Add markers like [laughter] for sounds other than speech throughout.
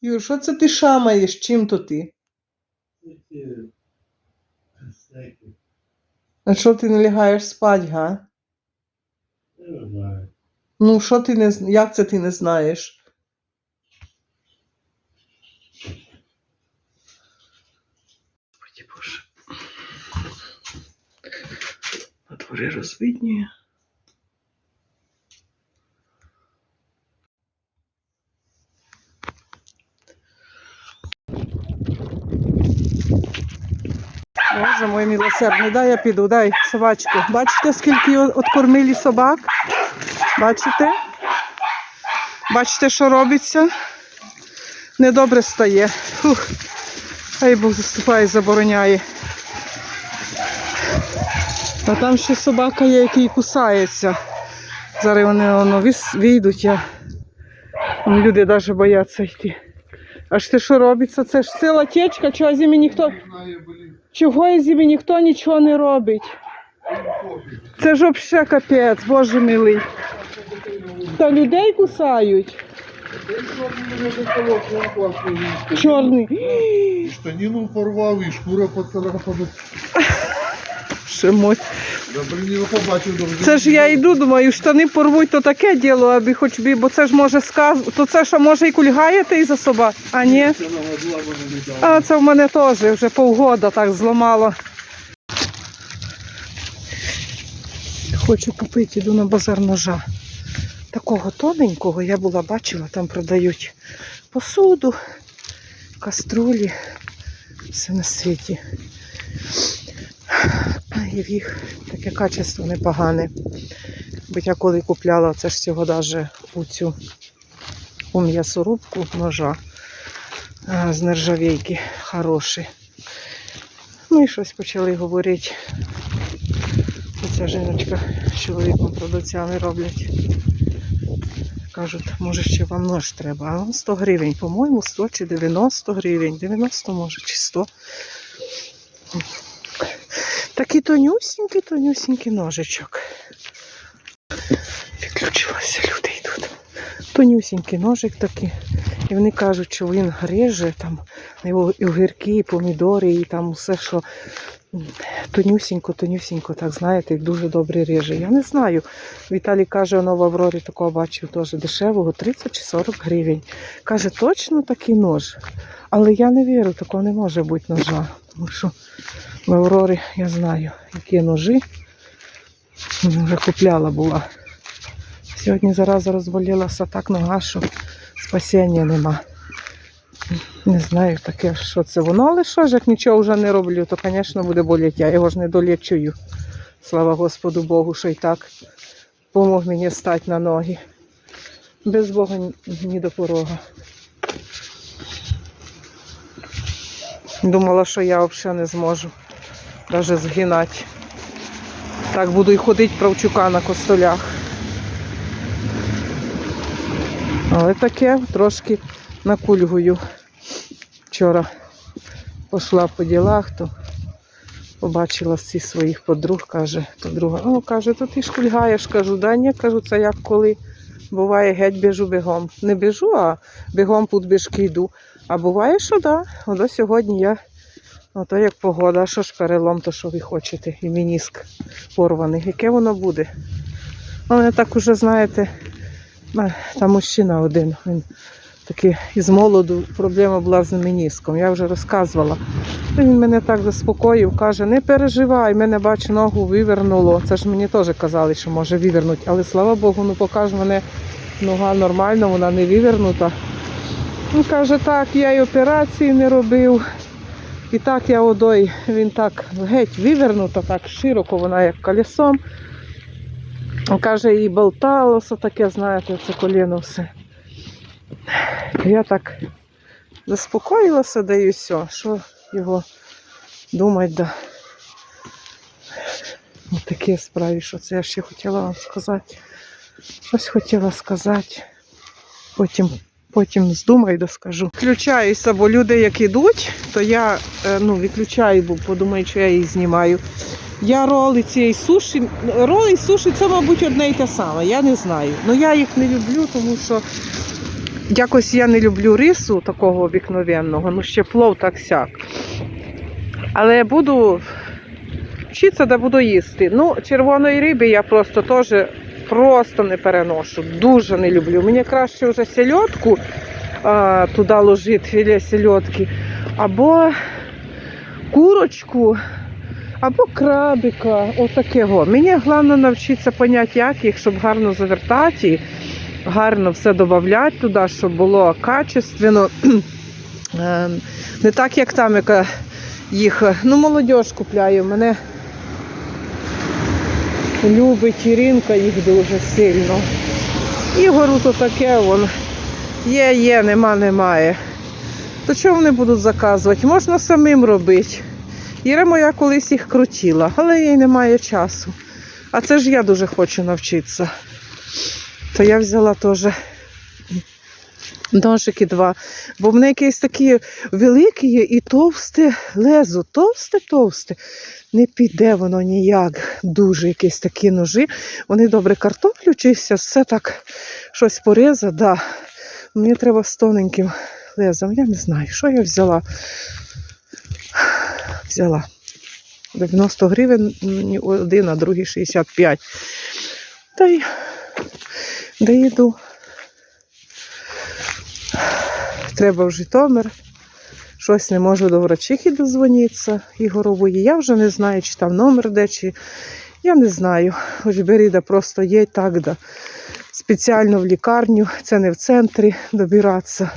Юр, що це ти шамаєш? Чим то ти? А що ти не лягаєш спать, га? Ну, що ти не як це ти не знаєш? Господи Боже. На дворі розвиднює. Боже мой милосердний, дай я піду, дай собачку. Бачите, скільки откормили собак? Бачите? Бачите, що робиться? Недобре стає. Фух. Хай Бог заступає, забороняє. А там ще собака є, який кусається. Зараз вони воно вийдуть. Я... Люди навіть бояться йти. А ж це що робиться? Це ж ціла течка, чого зимі ніхто. Чого зимі ніхто нічого не робить? Це ж взагалі капець, боже милий. Та людей кусають. Чорний. Штаніну порвав і шкура поцарапана. [laughs] Добре. Це ж я йду, думаю, штани порвуть, то таке діло, аби хоч би, бо це ж може сказ. То це що може і кульгаєте із-за собак? А ні? А це в мене теж вже півгода так зламало. Хочу купити, іду на базар ножа. Такого тоненького я була бачила, там продають посуду, каструлі, все на світі. І в їх таке качество непогане. Бо я коли купляла, це ж всього даже у цю у м'ясорубку ножа з нержавійки хороші. Ну і щось почали говорити. Оця жіночка з чоловіком продавцями роблять. Кажуть, може ще вам нож треба. А вам 100 гривень, по-моєму, 100 чи 90 гривень. 90 може, чи 100. Такий тонюсінький, тонюсінький ножичок. Підключилися, люди йдуть. Тонюсінький ножик такий. І вони кажуть, що він гриже, там і і огірки, і помідори, і там усе, що тонюсінько, тонюсінько, так знаєте, і дуже добре реже. Я не знаю. Віталій каже, воно в Аврорі такого бачив теж дешевого, 30 чи 40 гривень. Каже, точно такий нож. Але я не вірю, такого не може бути ножа. Тому що в Аврорі я знаю, які ножі. Вже купляла була. Сьогодні зараза розболілася так нога, що спасіння нема. Не знаю таке, що це воно, але що ж, як нічого вже не роблю, то, звісно, буде боліти. Я його ж не долічую. Слава Господу Богу, що й так помог мені стати на ноги. Без Бога ні- до порога. Думала, що я взагалі не зможу навіть згинати. Так буду й ходити правчука на костолях. Але таке трошки накульгую. Вчора пішла по ділах, то побачила всіх своїх подруг, каже, подруга, о, каже, то ти ж кульгаєш, кажу, да ні, кажу, це як коли буває геть біжу бігом. Не біжу, а бігом під біжки йду. А буває, що да. Ото сьогодні я, ото як погода, що ж перелом, то що ви хочете, і мініск порваний. Яке воно буде? А Мене так уже, знаєте, Там мужчина один, він такий із молоду, проблема була з меніском. Я вже розказувала. Він мене так заспокоїв, каже, не переживай, мене бач, ногу вивернуло. Це ж мені теж казали, що може вивернути. Але слава Богу, ну покаже мене нога нормальна, вона не вивернута. Він каже, так, я й операції не робив. І так я одой, він так геть вивернута, так широко вона як колесом. Каже, і болталося таке, знаєте, це коліно все. Я так заспокоїлася, да і все. Що його думать, да. Ось такі справи, що це я ще хотіла вам сказати. Щось хотіла сказати. Потім, потім здумаю, да скажу. Включаюся, бо люди, як ідуть, то я е, ну, відключаю, бо подумають, що я їх знімаю. Я роли цієї суші. Роли і суші це, мабуть, одне і те саме. Я не знаю. Ну я їх не люблю, тому що якось я не люблю рису такого обикновенного, ну ще плов так сяк. Але буду вчитися, де буду їсти. Ну, червоної риби я просто теж просто не переношу. Дуже не люблю. Мені краще вже сельодку а, туди ложити, філе сельодки, або курочку, або крабика. Отакого. Мені головне навчитися поняти, як їх, щоб гарно завертати, гарно все додати туди, щоб було качественно. [clears throat] Е, Не так, як там, яка їх. Ну, молодь купляє. Мене любить Іринка їх дуже сильно. Ігору то таке вон. Є, є, нема, немає. То чого вони будуть заказувати? Можна самим робити. Іра моя колись їх крутила, але їй немає часу. А це ж я дуже хочу навчитися. То я взяла теж ножики два. Бо в мене якісь такі великі і товсте лезо, товсте, товсте. Не піде воно ніяк. Дуже якісь такі ножі. Вони добре картоплю чистять, все так щось поріза, да. Мені треба з тоненьким лезом. Я не знаю, що я взяла. Взяла. 90 гривень один, а другий 65. Та й доїду. Треба в Житомир. Щось не можу до врачихи дозвонитися Ігорової. Я вже не знаю, чи там номер де, чи я не знаю. Хоч Беріда просто є так, да. спеціально в лікарню, це не в центрі добиратися.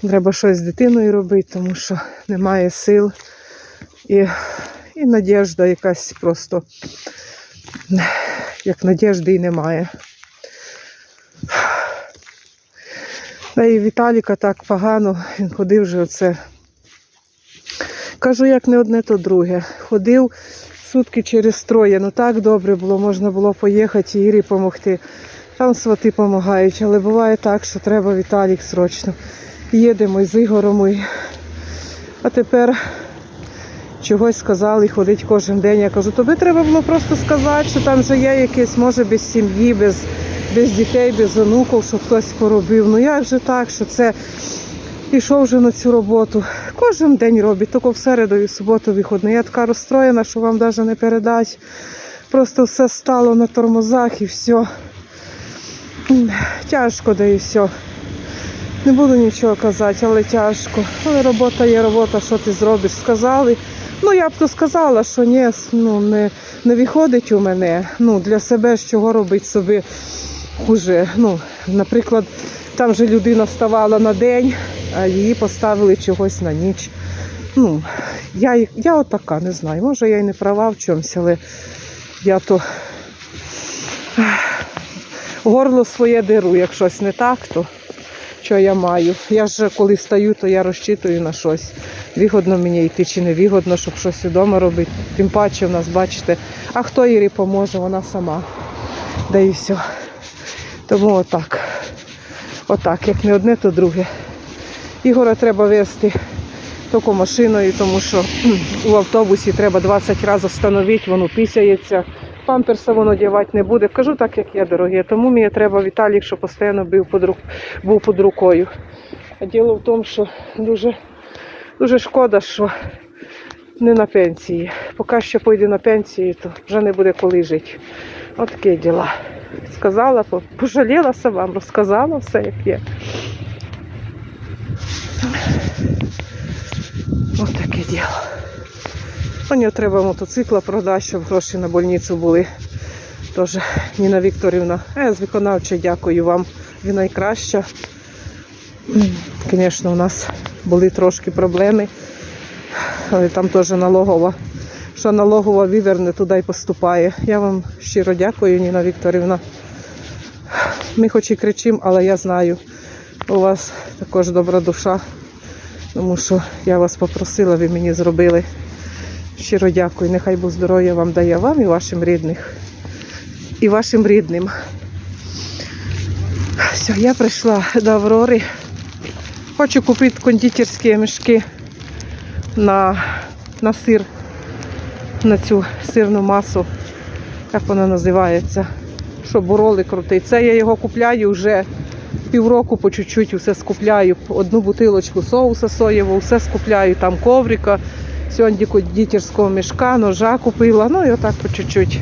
Треба щось з дитиною робити, тому що немає сил. І, і надіжда якась просто, як надіжди і немає. Та і Віталіка так погано, він ходив вже оце. Кажу, як не одне, то друге. Ходив сутки через троє. Ну так добре було, можна було поїхати і Ірі допомогти. Там свати допомагають, але буває так, що треба Віталік срочно. Їдемо з Ігором. І... А тепер чогось сказали ходить кожен день. Я кажу, тобі треба було просто сказати, що там вже є якесь, може, без сім'ї, без, без дітей, без онуків, щоб хтось поробив. Ну як же так, що це пішов вже на цю роботу. Кожен день робить, тільки в середу і в суботу виходний. Я така розстроєна, що вам навіть не передати. Просто все стало на тормозах і все. Тяжко, да і все. Не буду нічого казати, але тяжко. Але робота є робота, що ти зробиш? Сказали. Ну, я б то сказала, що ні, ну, не, не виходить у мене. Ну, для себе з чого робити собі хуже. Ну, наприклад, там же людина вставала на день, а її поставили чогось на ніч. Ну, я, я отака, не знаю. Може, я й не права в чомусь, але я то горло своє деру, як щось не так, то що я маю. Я ж коли стаю, то я розчитую на щось. Вигодно мені йти чи не вигодно, щоб щось вдома робити. Тим паче в нас, бачите, а хто Ірі поможе, вона сама. Да і все. Тому отак. Отак, як не одне, то друге. Ігора треба вести тільки машиною, тому що у автобусі треба 20 разів встановити, воно пісяється. Памперса воно дівати не буде. Кажу так, як я дорогі. Тому мені треба Віталік, щоб постійно був під, рук, був під рукою. А діло в тому, що дуже, дуже шкода, що не на пенсії. Поки що пойде на пенсію, то вже не буде коли жити. От такі діла. Сказала, по- пожалілася вам, розказала все, як є. Ось таке діло. Мені треба мотоцикла продати, щоб гроші на больницю були. Тож, Ніна Вікторівна, я з виконавча дякую вам. Ви найкраща. Звісно, у нас були трошки проблеми, але там теж налогова. Що налогова виверне, туди й поступає. Я вам щиро дякую, Ніна Вікторівна. Ми хоч і кричимо, але я знаю, у вас також добра душа, тому що я вас попросила, ви мені зробили. Щиро дякую. Нехай Бог здоров'я вам дає вам і вашим рідних. І вашим рідним. Все, я прийшла до Аврори. Хочу купити кондитерські мішки на, на сир, на цю сирну масу. Як вона називається? що бороли крутий. Це я його купляю вже півроку по чуть-чуть все скупляю. Одну бутилочку соуса соєвого, все скупляю, там коврика, сьогодні дітерського мішка, ножа купила, ну і отак по чуть-чуть.